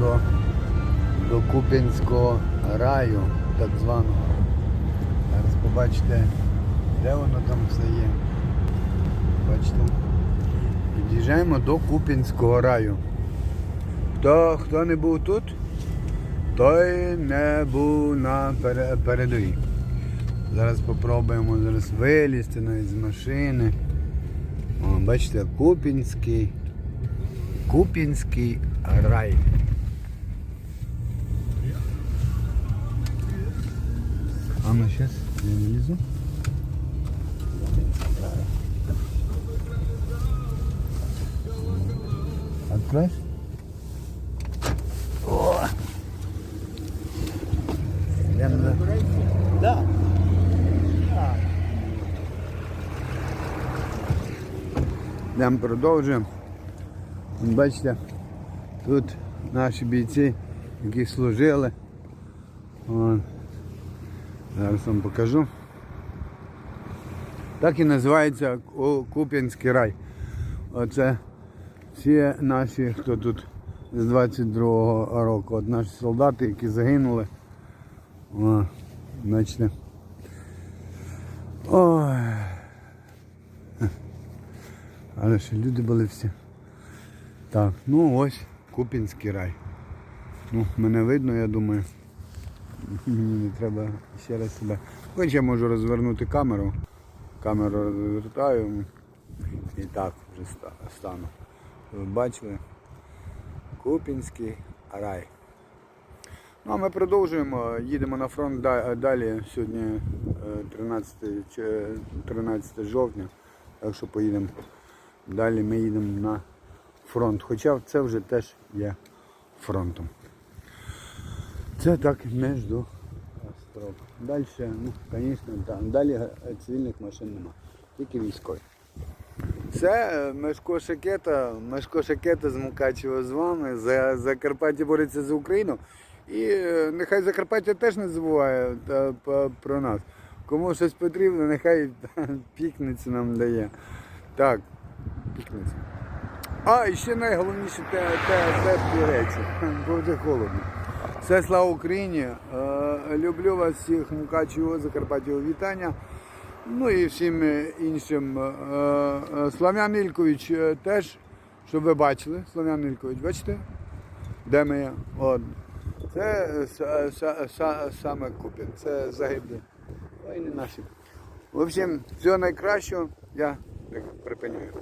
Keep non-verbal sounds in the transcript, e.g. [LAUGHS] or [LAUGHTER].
до, до Куп'янського раю, так званого. Зараз побачите, де воно там все є. Бачите? Під'їжджаємо до Куп'янського раю. Хто, хто не був тут, той не був на передовій. Зараз спробуємо зараз вилізти навіть з машини. О, бачите, Купінський. Купінський рай. А ну сейчас я не лізу. Откроешь? О! Йдемо за- Да. Йдемо продовжуємо. Вон, Бачите, тут наші бійці, які служили. Вон. Зараз вам покажу. Так і називається Куп'янський рай. Оце всі наші, хто тут з 22-го року. От наші солдати, які загинули. О, бачите. Ой. Але ще люди були всі. Так, ну ось Купінський рай. Ну, мене видно, я думаю. Мені не треба ще раз себе. Хоч я можу розвернути камеру. Камеру розвертаю і так вже ста- стану. Ви бачили? Купінський рай. Ну а ми продовжуємо, їдемо на фронт далі. Сьогодні е, 13, 13 жовтня, так що поїдемо. Далі ми їдемо на фронт. Хоча це вже теж є фронтом. Це так між строк. Далі, ну, звісно, там, далі цивільних машин нема, тільки військові. Це е, Мешко Шакета, Мешко Шакета з Мукачева з вами. За Закарпаття бореться за Україну. І е, нехай Закарпаття теж не забуває та, про нас. Кому щось потрібно, нехай пікницю нам дає. Так, пікницю. А, і ще найголовніше те, те, теплі речі, [LAUGHS] бо вже холодно. Все слава Україні. Е, люблю вас всіх Мукачево, Закарпаття вітання. Ну і всім е, іншим. Е, Слав'ян Ількович теж, щоб ви бачили, Слав'ян Ількович, бачите? Де ми? От. Це са- са- са- саме Купін, це загиблі. Воїни наші. В общем, всього найкращого. Я припиняю.